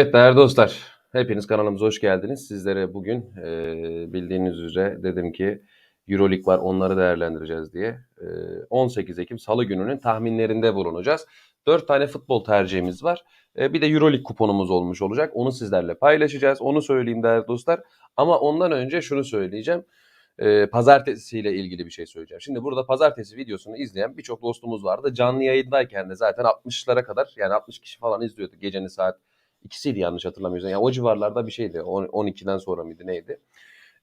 Evet değerli dostlar, hepiniz kanalımıza hoş geldiniz. Sizlere bugün e, bildiğiniz üzere dedim ki Euroleague var onları değerlendireceğiz diye. E, 18 Ekim Salı gününün tahminlerinde bulunacağız. 4 tane futbol tercihimiz var. E, bir de Euroleague kuponumuz olmuş olacak. Onu sizlerle paylaşacağız. Onu söyleyeyim değerli dostlar. Ama ondan önce şunu söyleyeceğim. E, pazartesiyle ilgili bir şey söyleyeceğim. Şimdi burada pazartesi videosunu izleyen birçok dostumuz vardı. Canlı yayındayken de zaten 60'lara kadar yani 60 kişi falan izliyordu gecenin saat İkisiydi yanlış hatırlamıyorsam. Yani o civarlarda bir şeydi. 12'den sonra mıydı neydi?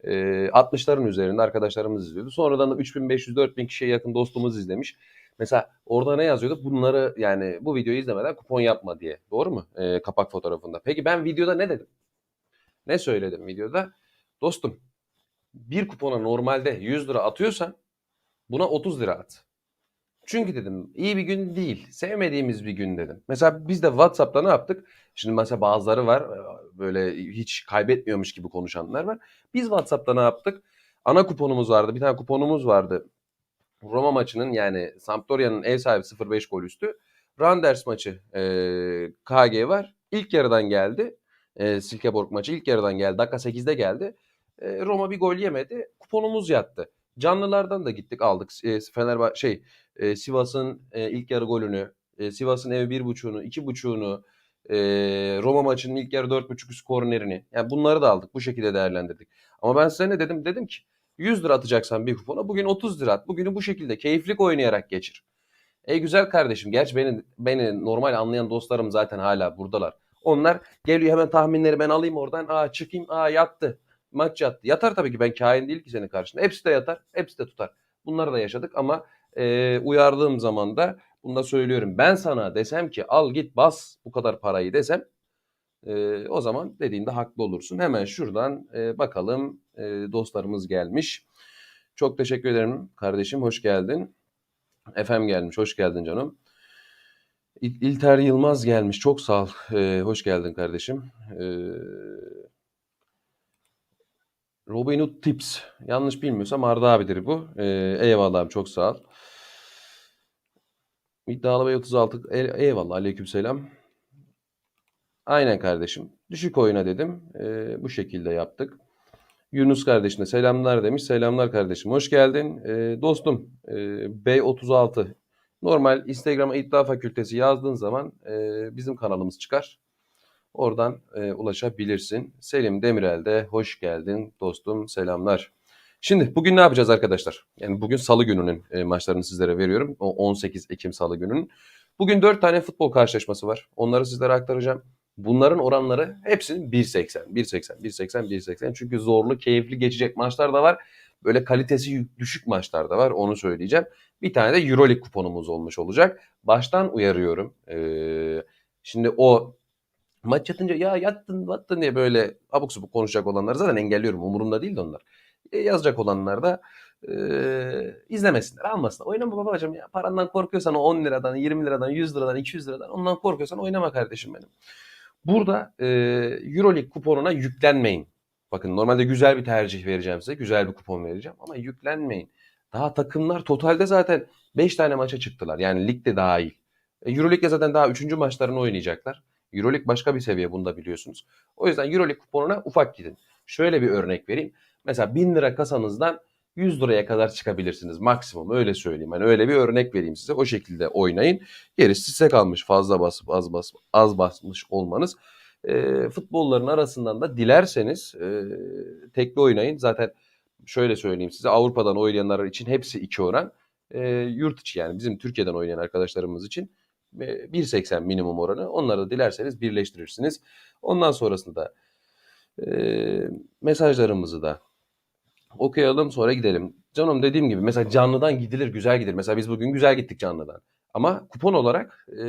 E, 60'ların üzerinde arkadaşlarımız izliyordu. Sonradan da 3500-4000 kişiye yakın dostumuz izlemiş. Mesela orada ne yazıyordu? Bunları yani bu videoyu izlemeden kupon yapma diye. Doğru mu? E, kapak fotoğrafında. Peki ben videoda ne dedim? Ne söyledim videoda? Dostum bir kupona normalde 100 lira atıyorsan buna 30 lira at. Çünkü dedim iyi bir gün değil. Sevmediğimiz bir gün dedim. Mesela biz de WhatsApp'ta ne yaptık? Şimdi mesela bazıları var böyle hiç kaybetmiyormuş gibi konuşanlar var. Biz WhatsApp'ta ne yaptık? Ana kuponumuz vardı. Bir tane kuponumuz vardı. Roma maçının yani Sampdoria'nın ev sahibi 0-5 gol üstü. Randers maçı e, KG var. İlk yarıdan geldi. E, Silkeborg maçı ilk yarıdan geldi. Dakika 8'de geldi. E, Roma bir gol yemedi. Kuponumuz yattı. Canlılardan da gittik aldık. E, Fenerbahçe şey e, Sivas'ın e, ilk yarı golünü, e, Sivas'ın ev bir buçuğunu, iki buçuğunu, e, Roma maçının ilk yarı dört buçuk kornerini. Yani bunları da aldık. Bu şekilde değerlendirdik. Ama ben size ne dedim? Dedim ki 100 lira atacaksan bir kupona bugün 30 lira at. Bugünü bu şekilde keyiflik oynayarak geçir. Ey güzel kardeşim. Gerçi beni, beni normal anlayan dostlarım zaten hala buradalar. Onlar geliyor hemen tahminleri ben alayım oradan. Aa çıkayım. Aa yattı. Maç yattı. Yatar tabii ki ben kain değil ki senin karşında. Hepsi de yatar. Hepsi de tutar. Bunları da yaşadık ama e, uyardığım zaman da bunu da söylüyorum. Ben sana desem ki al git bas bu kadar parayı desem e, o zaman dediğinde haklı olursun. Hemen şuradan e, bakalım e, dostlarımız gelmiş. Çok teşekkür ederim kardeşim hoş geldin. Efem gelmiş hoş geldin canım. İl İlter Yılmaz gelmiş çok sağ ol. E, hoş geldin kardeşim. Eee Robin Hood Tips. Yanlış bilmiyorsam Arda abidir bu. Ee, eyvallah abi çok sağ ol. İddialı Bey 36. E, eyvallah aleykümselam. Aynen kardeşim. Düşük oyuna dedim. Ee, bu şekilde yaptık. Yunus kardeşine selamlar demiş. Selamlar kardeşim. Hoş geldin. Ee, dostum e, B36. Normal Instagram'a iddia fakültesi yazdığın zaman e, bizim kanalımız çıkar. Oradan e, ulaşabilirsin. Selim Demirel de hoş geldin dostum. Selamlar. Şimdi bugün ne yapacağız arkadaşlar? Yani bugün salı gününün e, maçlarını sizlere veriyorum. O 18 Ekim salı gününün. Bugün 4 tane futbol karşılaşması var. Onları sizlere aktaracağım. Bunların oranları hepsinin 1.80, 1.80, 1.80, 1.80. Çünkü zorlu, keyifli geçecek maçlar da var. Böyle kalitesi düşük maçlar da var. Onu söyleyeceğim. Bir tane de Euroleague kuponumuz olmuş olacak. Baştan uyarıyorum. Ee, şimdi o Maç yatınca ya yattın battın diye böyle abuk subuk konuşacak olanları zaten engelliyorum. Umurumda değil de onlar. E, yazacak olanlar da e, izlemesinler, almasınlar. Oynama babacığım ya. Parandan korkuyorsan o 10 liradan, 20 liradan, 100 liradan, 200 liradan ondan korkuyorsan oynama kardeşim benim. Burada e, Euroleague kuponuna yüklenmeyin. Bakın normalde güzel bir tercih vereceğim size. Güzel bir kupon vereceğim ama yüklenmeyin. Daha takımlar totalde zaten 5 tane maça çıktılar. Yani ligde dahil. E, Euroleague'de zaten daha 3. maçlarını oynayacaklar. Euroleague başka bir seviye bunu da biliyorsunuz. O yüzden Euroleague kuponuna ufak gidin. Şöyle bir örnek vereyim. Mesela 1000 lira kasanızdan 100 liraya kadar çıkabilirsiniz maksimum öyle söyleyeyim. Hani öyle bir örnek vereyim size. O şekilde oynayın. Gerisi size kalmış. Fazla basıp az bas az basmış olmanız. E, futbolların arasından da dilerseniz e, tekli oynayın. Zaten şöyle söyleyeyim size Avrupa'dan oynayanlar için hepsi iki oran. E, yurt içi yani bizim Türkiye'den oynayan arkadaşlarımız için 1.80 minimum oranı. Onları da dilerseniz birleştirirsiniz. Ondan sonrasında e, mesajlarımızı da okuyalım sonra gidelim. Canım dediğim gibi mesela canlıdan gidilir güzel gidilir. Mesela biz bugün güzel gittik canlıdan. Ama kupon olarak e,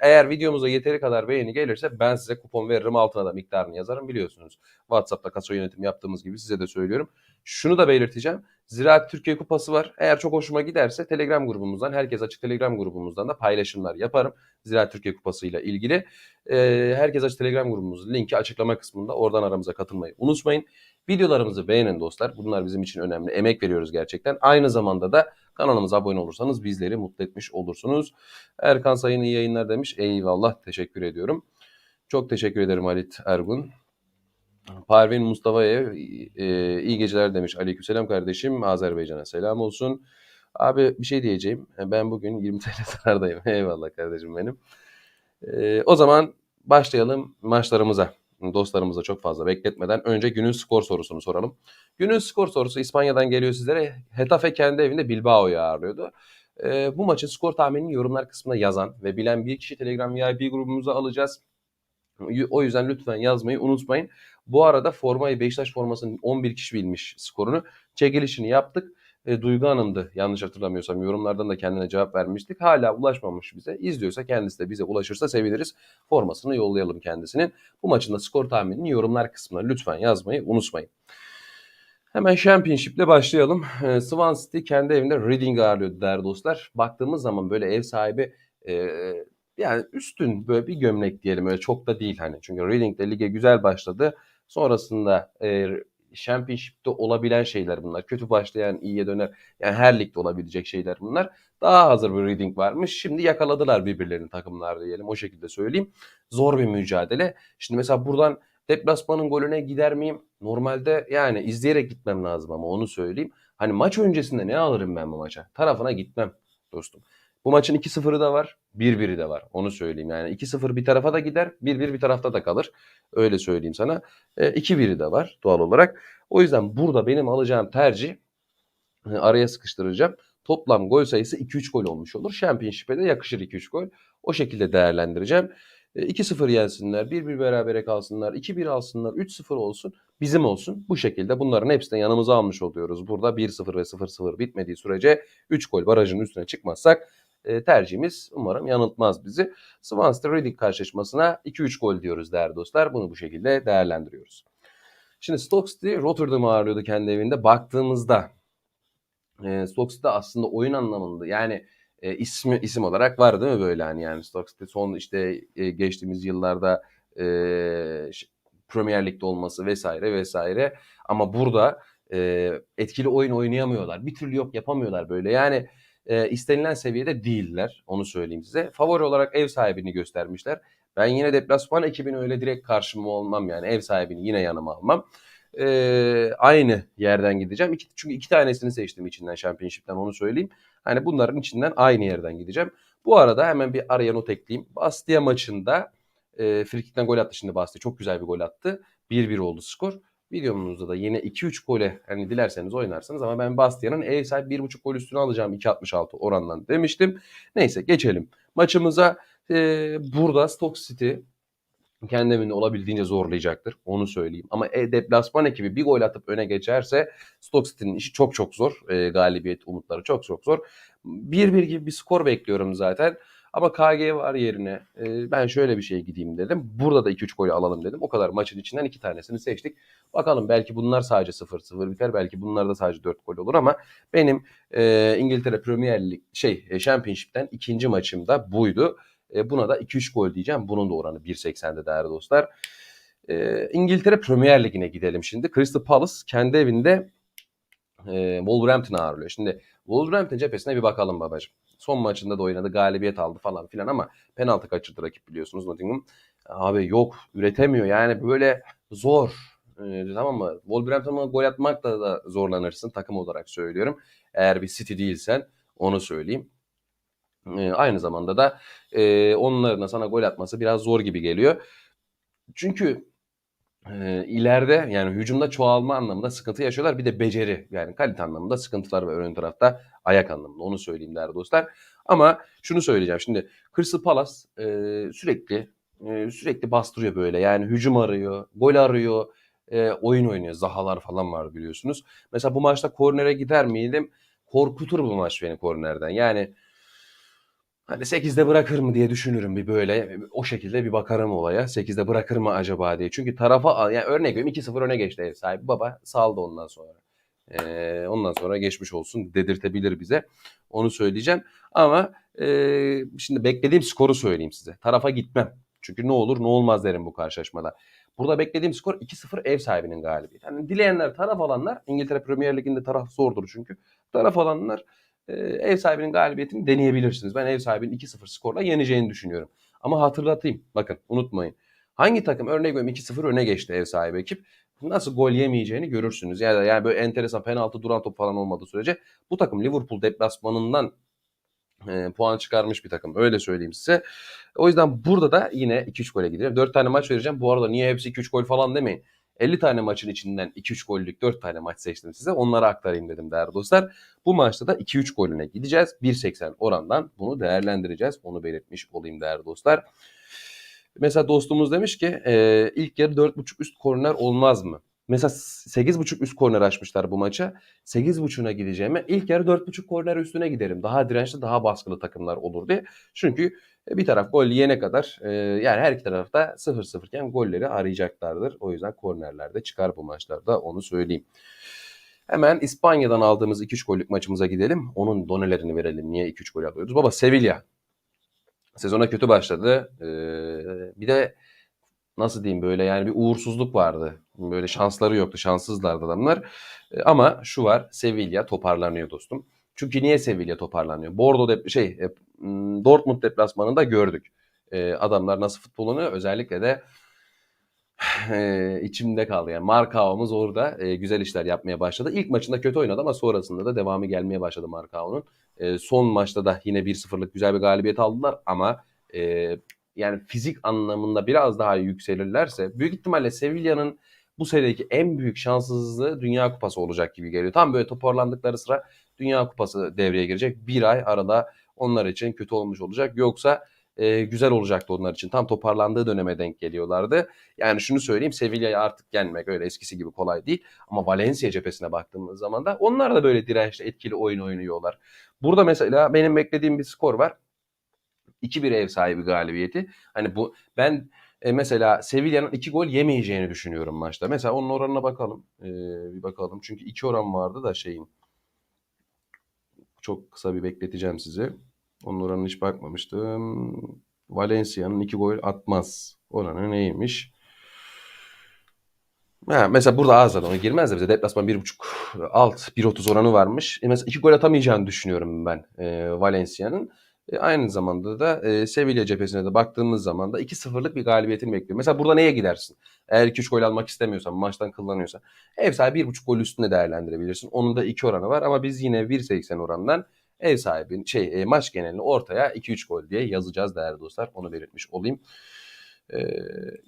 eğer videomuza yeteri kadar beğeni gelirse ben size kupon veririm altına da miktarını yazarım biliyorsunuz. WhatsApp'ta kasa yönetim yaptığımız gibi size de söylüyorum. Şunu da belirteceğim. Ziraat Türkiye Kupası var. Eğer çok hoşuma giderse Telegram grubumuzdan, herkes açık Telegram grubumuzdan da paylaşımlar yaparım. Ziraat Türkiye Kupası ile ilgili. Ee, herkes açık Telegram grubumuzun linki açıklama kısmında. Oradan aramıza katılmayı unutmayın. Videolarımızı beğenin dostlar. Bunlar bizim için önemli. Emek veriyoruz gerçekten. Aynı zamanda da kanalımıza abone olursanız bizleri mutlu etmiş olursunuz. Erkan Sayın iyi yayınlar demiş. Eyvallah teşekkür ediyorum. Çok teşekkür ederim Halit Ergun. Parvin Mustafa'ya e, iyi geceler demiş. Aleykümselam kardeşim. Azerbaycan'a selam olsun. Abi bir şey diyeceğim. Ben bugün 20 TL zarardayım. Eyvallah kardeşim benim. E, o zaman başlayalım maçlarımıza. Dostlarımıza çok fazla bekletmeden önce günün skor sorusunu soralım. Günün skor sorusu İspanya'dan geliyor sizlere. Hetafe kendi evinde Bilbao'yu ağırlıyordu. E, bu maçın skor tahminini yorumlar kısmına yazan ve bilen bir kişi Telegram VIP grubumuza alacağız. O yüzden lütfen yazmayı unutmayın. Bu arada formayı Beşiktaş formasının 11 kişi bilmiş skorunu. Çekilişini yaptık. E, Duygu Hanım'dı yanlış hatırlamıyorsam yorumlardan da kendine cevap vermiştik. Hala ulaşmamış bize. İzliyorsa kendisi de bize ulaşırsa seviniriz. Formasını yollayalım kendisinin. Bu maçın da skor tahminini yorumlar kısmına lütfen yazmayı unutmayın. Hemen Championship'le başlayalım. E, Swansea City kendi evinde Reading ağırlıyordu değerli dostlar. Baktığımız zaman böyle ev sahibi e, yani üstün böyle bir gömlek diyelim öyle çok da değil hani. Çünkü Reading de lige güzel başladı. Sonrasında e, Championship'te olabilen şeyler bunlar. Kötü başlayan iyiye döner. Yani her ligde olabilecek şeyler bunlar. Daha hazır bir Reading varmış. Şimdi yakaladılar birbirlerini takımlar diyelim. O şekilde söyleyeyim. Zor bir mücadele. Şimdi mesela buradan deplasmanın golüne gider miyim? Normalde yani izleyerek gitmem lazım ama onu söyleyeyim. Hani maç öncesinde ne alırım ben bu maça? Tarafına gitmem dostum. Bu maçın 2-0'ı da var, 1-1'i de var. Onu söyleyeyim. Yani 2-0 bir tarafa da gider, 1-1 bir tarafta da kalır. Öyle söyleyeyim sana. E, 2-1'i de var doğal olarak. O yüzden burada benim alacağım tercih e, araya sıkıştıracağım. Toplam gol sayısı 2-3 gol olmuş olur. Championship'e de yakışır 2-3 gol. O şekilde değerlendireceğim. 2-0 yensinler, 1-1 berabere kalsınlar, 2-1 alsınlar, 3-0 olsun, bizim olsun. Bu şekilde bunların hepsini yanımıza almış oluyoruz. Burada 1-0 ve 0-0 bitmediği sürece 3 gol barajın üstüne çıkmazsak e, tercihimiz umarım yanıltmaz bizi. Swansea Reading karşılaşmasına 2-3 gol diyoruz değerli dostlar. Bunu bu şekilde değerlendiriyoruz. Şimdi Stoke City Rotterdam'ı ağırlıyordu kendi evinde. Baktığımızda e, Stoke City aslında oyun anlamında yani e, ismi isim olarak var değil mi böyle hani yani Stoke City son işte e, geçtiğimiz yıllarda e, Premier Lig'de olması vesaire vesaire ama burada e, etkili oyun oynayamıyorlar. Bir türlü yok yapamıyorlar böyle. Yani e, istenilen seviyede değiller. Onu söyleyeyim size. Favori olarak ev sahibini göstermişler. Ben yine deplasman ekibini öyle direkt karşıma olmam yani. Ev sahibini yine yanıma almam. E, aynı yerden gideceğim. İki, çünkü iki tanesini seçtim içinden Championship'ten onu söyleyeyim. Hani bunların içinden aynı yerden gideceğim. Bu arada hemen bir araya not ekleyeyim. Bastia maçında e, frikikten gol attı şimdi Bastia. Çok güzel bir gol attı. 1-1 oldu skor. Videomuzda da yine 2-3 gole hani dilerseniz oynarsınız ama ben Bastia'nın ev sahibi 1.5 gol üstüne alacağım 2.66 orandan demiştim. Neyse geçelim maçımıza. Ee, burada Stoke City kendi evinde olabildiğince zorlayacaktır. Onu söyleyeyim. Ama e, deplasman ekibi bir gol atıp öne geçerse Stoke City'nin işi çok çok zor. E, galibiyet umutları çok çok zor. 1-1 gibi bir skor bekliyorum zaten. Ama KG var yerine e, ben şöyle bir şey gideyim dedim. Burada da 2-3 golü alalım dedim. O kadar maçın içinden iki tanesini seçtik. Bakalım belki bunlar sadece 0-0 biter. Belki bunlar da sadece 4 gol olur ama benim e, İngiltere Premier Lig şey e, Championship'ten ikinci maçım da buydu. E, buna da 2-3 gol diyeceğim. Bunun da oranı 1.80'de değerli dostlar. E, İngiltere Premier Ligi'ne gidelim şimdi. Crystal Palace kendi evinde e, Wolverhampton'ı ağırlıyor. Şimdi Wolverhampton cephesine bir bakalım babacığım. Son maçında da oynadı. Galibiyet aldı falan filan ama penaltı kaçırdı rakip biliyorsunuz Nottingham. Abi yok üretemiyor. Yani böyle zor. Ee, tamam mı? Wolverhampton'a gol atmakta da zorlanırsın takım olarak söylüyorum. Eğer bir City değilsen onu söyleyeyim. Ee, aynı zamanda da e, onların da sana gol atması biraz zor gibi geliyor. Çünkü e, ileride yani hücumda çoğalma anlamında sıkıntı yaşıyorlar. Bir de beceri yani kalite anlamında sıkıntılar var ön tarafta ayak anlamında onu söyleyeyim değerli dostlar. Ama şunu söyleyeceğim şimdi Crystal Palace e, sürekli e, sürekli bastırıyor böyle yani hücum arıyor, gol arıyor, e, oyun oynuyor. Zahalar falan var biliyorsunuz. Mesela bu maçta kornere gider miydim? Korkutur bu maç beni kornerden. Yani Hani 8'de bırakır mı diye düşünürüm bir böyle. O şekilde bir bakarım olaya. 8'de bırakır mı acaba diye. Çünkü tarafa yani örnek veriyorum 2-0 öne geçti ev sahibi. Baba saldı ondan sonra. Ee, ondan sonra geçmiş olsun dedirtebilir bize. Onu söyleyeceğim. Ama e, şimdi beklediğim skoru söyleyeyim size. Tarafa gitmem. Çünkü ne olur ne olmaz derim bu karşılaşmada. Burada beklediğim skor 2-0 ev sahibinin galibiyeti. Yani dileyenler taraf alanlar İngiltere Premier Ligi'nde taraf zordur çünkü. Taraf alanlar ev sahibinin galibiyetini deneyebilirsiniz. Ben ev sahibinin 2-0 skorla yeneceğini düşünüyorum. Ama hatırlatayım. Bakın unutmayın. Hangi takım örnek veriyorum 2-0 öne geçti ev sahibi ekip. Nasıl gol yemeyeceğini görürsünüz. Yani, yani böyle enteresan penaltı duran top falan olmadığı sürece bu takım Liverpool deplasmanından e, puan çıkarmış bir takım. Öyle söyleyeyim size. O yüzden burada da yine 2-3 gole gidiyor. 4 tane maç vereceğim. Bu arada niye hepsi 2-3 gol falan demeyin. 50 tane maçın içinden 2-3 gollük 4 tane maç seçtim size. Onları aktarayım dedim değerli dostlar. Bu maçta da 2-3 golüne gideceğiz. 1.80 orandan bunu değerlendireceğiz. Onu belirtmiş olayım değerli dostlar. Mesela dostumuz demiş ki e, ilk yarı 4.5 üst korner olmaz mı? Mesela 8.5 üst korner açmışlar bu maça. 8.5'una gideceğime ilk yarı 4.5 korner üstüne giderim. Daha dirençli, daha baskılı takımlar olur diye. Çünkü bir taraf gol yiyene kadar e, yani her iki tarafta 0-0 iken golleri arayacaklardır. O yüzden kornerlerde çıkar bu maçlarda onu söyleyeyim. Hemen İspanya'dan aldığımız 2-3 gollük maçımıza gidelim. Onun donelerini verelim. Niye 2-3 gol alıyoruz? Baba Sevilla. Sezona kötü başladı. Ee, bir de nasıl diyeyim böyle yani bir uğursuzluk vardı. Böyle şansları yoktu. Şanssızlardı adamlar. Ee, ama şu var. Sevilla toparlanıyor dostum. Çünkü niye Sevilla toparlanıyor? Bordo dep şey e, Dortmund deplasmanında gördük. Ee, adamlar nasıl futbol oynuyor. Özellikle de e, içimde kaldı. Yani Markao'muz orada e, güzel işler yapmaya başladı. İlk maçında kötü oynadı ama sonrasında da devamı gelmeye başladı Markao'nun. E, son maçta da yine 1-0'lık güzel bir galibiyet aldılar ama e, yani fizik anlamında biraz daha yükselirlerse büyük ihtimalle Sevilla'nın bu serideki en büyük şanssızlığı Dünya Kupası olacak gibi geliyor. Tam böyle toparlandıkları sıra Dünya Kupası devreye girecek. Bir ay arada onlar için kötü olmuş olacak. Yoksa e, güzel olacaktı onlar için. Tam toparlandığı döneme denk geliyorlardı. Yani şunu söyleyeyim Sevilla'ya artık gelmek öyle eskisi gibi kolay değil. Ama Valencia cephesine baktığımız zaman da onlar da böyle dirençli etkili oyun oynuyorlar. Burada mesela benim beklediğim bir skor var. 2-1 ev sahibi galibiyeti. Hani bu ben e, mesela Sevilla'nın 2 gol yemeyeceğini düşünüyorum maçta. Mesela onun oranına bakalım. E, bir bakalım. Çünkü 2 oran vardı da şeyin. Çok kısa bir bekleteceğim sizi. Onun oranına hiç bakmamıştım. Valencia'nın 2 gol atmaz. Oranı neymiş? Ha, mesela burada az zaten o girmez de bize deplasman 1.5 alt 1.30 oranı varmış. E mesela 2 gol atamayacağını düşünüyorum ben e, Valencia'nın. E, aynı zamanda da e, Sevilla cephesine de baktığımız zaman da 2-0'lık bir galibiyetini bekliyorum. Mesela burada neye gidersin? Eğer 2-3 gol almak istemiyorsan, maçtan kullanıyorsan ev sahibi 1.5 gol üstünde değerlendirebilirsin. Onun da 2 oranı var ama biz yine 1.80 orandan ev sahibi şey e, maç genelini ortaya 2-3 gol diye yazacağız değerli dostlar. Onu belirtmiş olayım. Ee,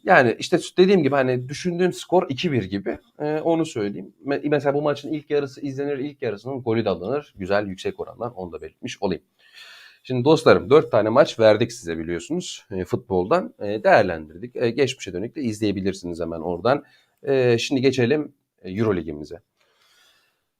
yani işte dediğim gibi hani düşündüğüm skor 2-1 gibi. Ee, onu söyleyeyim. Mesela bu maçın ilk yarısı izlenir, ilk yarısının golü de alınır. Güzel yüksek orandan onu da belirtmiş olayım. Şimdi dostlarım 4 tane maç verdik size biliyorsunuz e, futboldan. E, değerlendirdik. E, geçmişe dönük de izleyebilirsiniz hemen oradan. E, şimdi geçelim e, Euro Ligimize.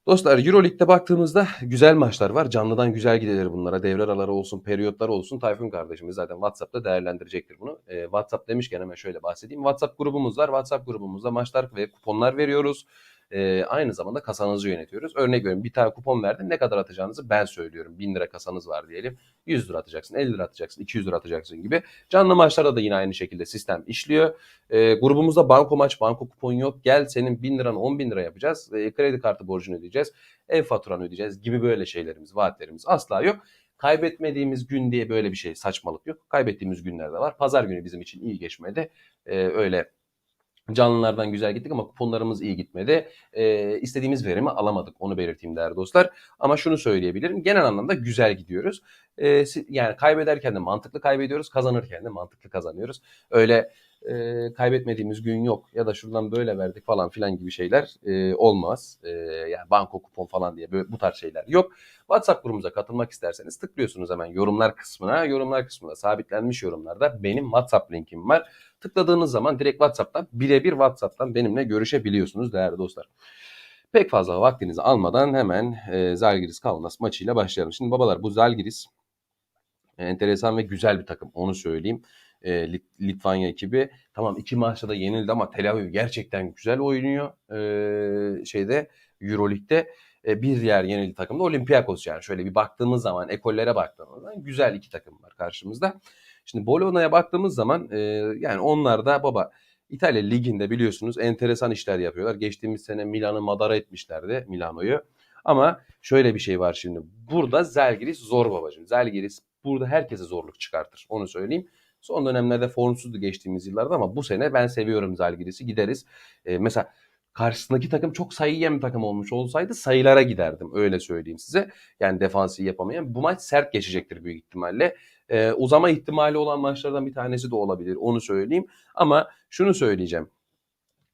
Dostlar Euroleague'de baktığımızda güzel maçlar var. Canlıdan güzel gidilir bunlara. Devre araları olsun, periyotlar olsun. Tayfun kardeşimiz zaten WhatsApp'ta değerlendirecektir bunu. Ee, WhatsApp demişken hemen şöyle bahsedeyim. WhatsApp grubumuz var. WhatsApp grubumuzda maçlar ve kuponlar veriyoruz e, aynı zamanda kasanızı yönetiyoruz. Örnek veriyorum bir tane kupon verdin ne kadar atacağınızı ben söylüyorum. 1000 lira kasanız var diyelim. 100 lira atacaksın, 50 lira atacaksın, 200 lira atacaksın gibi. Canlı maçlarda da yine aynı şekilde sistem işliyor. E, grubumuzda banko maç, banko kupon yok. Gel senin 1000 liranı 10 bin lira yapacağız. E, kredi kartı borcunu ödeyeceğiz. Ev faturanı ödeyeceğiz gibi böyle şeylerimiz, vaatlerimiz asla yok. Kaybetmediğimiz gün diye böyle bir şey saçmalık yok. Kaybettiğimiz günler de var. Pazar günü bizim için iyi geçmedi. Ee, öyle Canlılardan güzel gittik ama kuponlarımız iyi gitmedi. Ee, istediğimiz verimi alamadık. Onu belirteyim değerli dostlar. Ama şunu söyleyebilirim. Genel anlamda güzel gidiyoruz. Ee, yani kaybederken de mantıklı kaybediyoruz. Kazanırken de mantıklı kazanıyoruz. Öyle e, kaybetmediğimiz gün yok ya da şuradan böyle verdik falan filan gibi şeyler e, olmaz. E, yani banko kupon falan diye böyle, bu tarz şeyler yok. WhatsApp grubumuza katılmak isterseniz tıklıyorsunuz hemen yorumlar kısmına. Yorumlar kısmında sabitlenmiş yorumlarda benim WhatsApp linkim var. Tıkladığınız zaman direkt WhatsApp'tan birebir WhatsApp'tan benimle görüşebiliyorsunuz değerli dostlar. Pek fazla vaktinizi almadan hemen e, Zalgiris Kaunas maçıyla başlayalım. Şimdi babalar bu Zalgiris e, enteresan ve güzel bir takım onu söyleyeyim. E, Lit- Litvanya ekibi tamam iki maçta da yenildi ama Tel Aviv gerçekten güzel oynuyor e, şeyde Euroleague'de. E, bir diğer yenildi takım da Olympiakos yani şöyle bir baktığımız zaman ekollere baktığımız zaman güzel iki takım var karşımızda. Şimdi Bologna'ya baktığımız zaman e, yani onlar da baba İtalya Ligi'nde biliyorsunuz enteresan işler yapıyorlar. Geçtiğimiz sene Milan'ı madara etmişlerdi Milano'yu. Ama şöyle bir şey var şimdi. Burada Zalgiris zor babacığım. Zalgiris burada herkese zorluk çıkartır. Onu söyleyeyim. Son dönemlerde formsuzdu geçtiğimiz yıllarda ama bu sene ben seviyorum Zalgiris'i. Gideriz. E, mesela karşısındaki takım çok sayı yem takım olmuş olsaydı sayılara giderdim. Öyle söyleyeyim size. Yani defansı yapamayan. Bu maç sert geçecektir büyük ihtimalle. E, uzama ihtimali olan maçlardan bir tanesi de olabilir. Onu söyleyeyim. Ama şunu söyleyeceğim.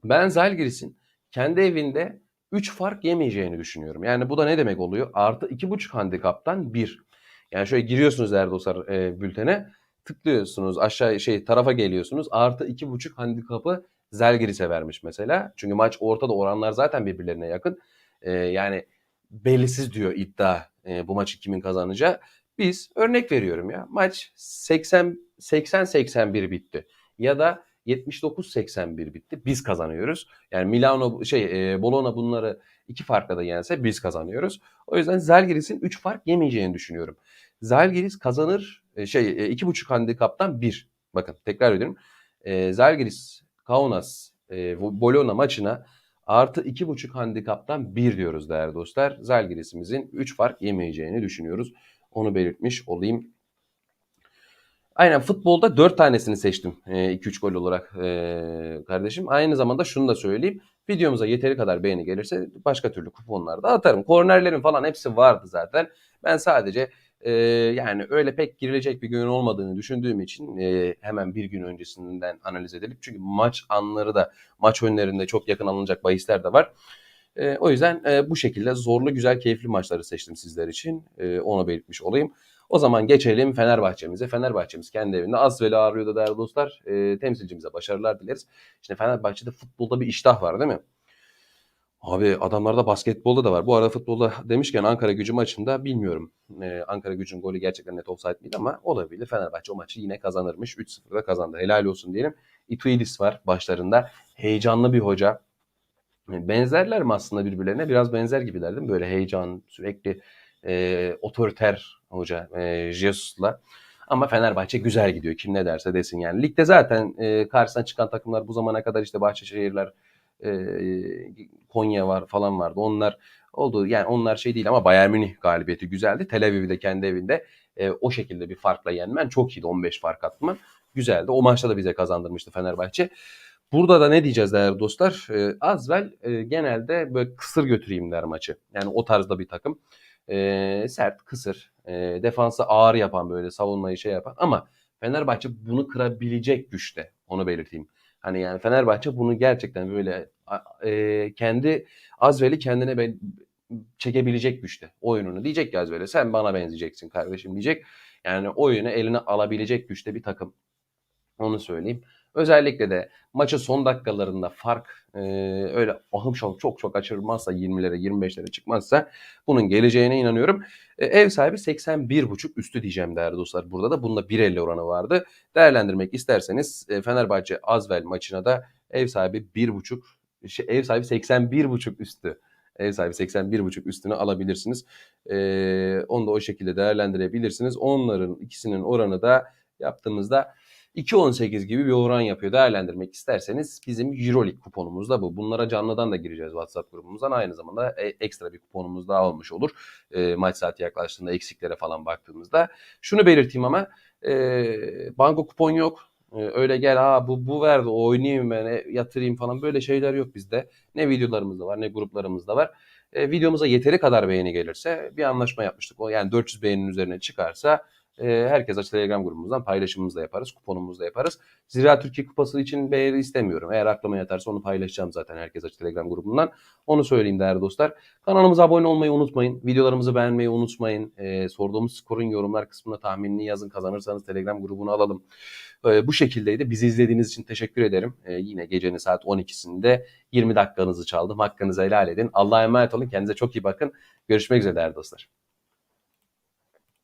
Ben Zalgiris'in kendi evinde 3 fark yemeyeceğini düşünüyorum. Yani bu da ne demek oluyor? Artı 2.5 handikaptan 1. Yani şöyle giriyorsunuz dostlar e, bültene. Tıklıyorsunuz aşağı şey tarafa geliyorsunuz. Artı 2.5 handikapı Zalgiris'e vermiş mesela. Çünkü maç ortada oranlar zaten birbirlerine yakın. E, yani belirsiz diyor iddia e, bu maçı kimin kazanacağı. Biz örnek veriyorum ya maç 80 80-81 bitti. Ya da 79-81 bitti. Biz kazanıyoruz. Yani Milano şey e, Bologna bunları iki farkla da yense biz kazanıyoruz. O yüzden Zalgiris'in 3 fark yemeyeceğini düşünüyorum. Zalgiris kazanır e, şey e, iki buçuk handikaptan 1. Bakın tekrar ediyorum. E, Zalgiris Kaunas e, Bologna maçına artı iki buçuk handikaptan 1 diyoruz değerli dostlar. Zalgiris'imizin 3 fark yemeyeceğini düşünüyoruz. Onu belirtmiş olayım. Aynen futbolda 4 tanesini seçtim 2-3 e, gol olarak e, kardeşim. Aynı zamanda şunu da söyleyeyim. Videomuza yeteri kadar beğeni gelirse başka türlü kuponlar da atarım. Kornerlerin falan hepsi vardı zaten. Ben sadece e, yani öyle pek girilecek bir gün olmadığını düşündüğüm için e, hemen bir gün öncesinden analiz edelim. Çünkü maç anları da maç önlerinde çok yakın alınacak bahisler de var. E, o yüzden e, bu şekilde zorlu, güzel, keyifli maçları seçtim sizler için. E, onu belirtmiş olayım. O zaman geçelim Fenerbahçe'mize. Fenerbahçe'miz kendi evinde Asvel'i ağrıyordu değerli dostlar. E, temsilcimize başarılar dileriz. Şimdi Fenerbahçe'de futbolda bir iştah var değil mi? Abi adamlarda basketbolda da var. Bu arada futbolda demişken Ankara gücü maçında bilmiyorum. Ee, Ankara gücün golü gerçekten net offside miydi ama olabilir. Fenerbahçe o maçı yine kazanırmış. 3-0'da kazandı. Helal olsun diyelim. Ituidis var başlarında. Heyecanlı bir hoca. Benzerler mi aslında birbirlerine? Biraz benzer gibiler değil mi? Böyle heyecan, sürekli e, otoriter hoca e, Jesus'la. Ama Fenerbahçe güzel gidiyor. Kim ne derse desin yani. Ligde zaten e, karşısına çıkan takımlar bu zamana kadar işte Bahçeşehirler, Konya var falan vardı. Onlar oldu. Yani onlar şey değil ama Bayern Münih galibiyeti güzeldi. Tel Aviv'de kendi evinde e, o şekilde bir farkla yenmen çok iyiydi. 15 fark atma. Güzeldi. O maçta da bize kazandırmıştı Fenerbahçe. Burada da ne diyeceğiz değerli dostlar? E, Azvel e, genelde böyle kısır götüreyim der maçı. Yani o tarzda bir takım. E, sert, kısır, e, defansı ağır yapan böyle savunmayı şey yapan ama Fenerbahçe bunu kırabilecek güçte. Onu belirteyim. Hani yani Fenerbahçe bunu gerçekten böyle e, kendi Azvel'i kendine ben, çekebilecek güçte oyununu. Diyecek ki Azvel'e sen bana benzeyeceksin kardeşim diyecek. Yani oyunu eline alabilecek güçte bir takım. Onu söyleyeyim. Özellikle de maçın son dakikalarında fark e, öyle ahım şahım çok çok açılmazsa 20'lere 25'lere çıkmazsa bunun geleceğine inanıyorum. E, ev sahibi 81.5 üstü diyeceğim değerli dostlar. Burada da bunda 1.50 oranı vardı. Değerlendirmek isterseniz e, Fenerbahçe Azvel maçına da ev sahibi 1.5 şey, ev sahibi 81.5 üstü ev sahibi 81.5 üstünü alabilirsiniz. Ee, onu da o şekilde değerlendirebilirsiniz. Onların ikisinin oranı da yaptığımızda 2.18 gibi bir oran yapıyor. Değerlendirmek isterseniz bizim Euroleague kuponumuz da bu. Bunlara canlıdan da gireceğiz WhatsApp grubumuzdan. Aynı zamanda e, ekstra bir kuponumuz daha olmuş olur. E, maç saati yaklaştığında eksiklere falan baktığımızda. Şunu belirteyim ama e, banko kupon yok. E, öyle gel ha bu bu verdi oynayayım ben e, yatırayım falan böyle şeyler yok bizde. Ne videolarımızda var ne gruplarımızda var. E, videomuza yeteri kadar beğeni gelirse bir anlaşma yapmıştık. O yani 400 beğeninin üzerine çıkarsa e, herkes açı Telegram grubumuzdan paylaşımımızı da yaparız. Kuponumuzu da yaparız. Zira Türkiye Kupası için beğeni istemiyorum. Eğer aklıma yatarsa onu paylaşacağım zaten herkes açı Telegram grubundan. Onu söyleyeyim değerli dostlar. Kanalımıza abone olmayı unutmayın. Videolarımızı beğenmeyi unutmayın. E, sorduğumuz skorun yorumlar kısmına tahminini yazın. Kazanırsanız Telegram grubunu alalım. E, bu şekildeydi. Bizi izlediğiniz için teşekkür ederim. E, yine gecenin saat 12'sinde 20 dakikanızı çaldım. Hakkınızı helal edin. Allah'a emanet olun. Kendinize çok iyi bakın. Görüşmek üzere değerli dostlar.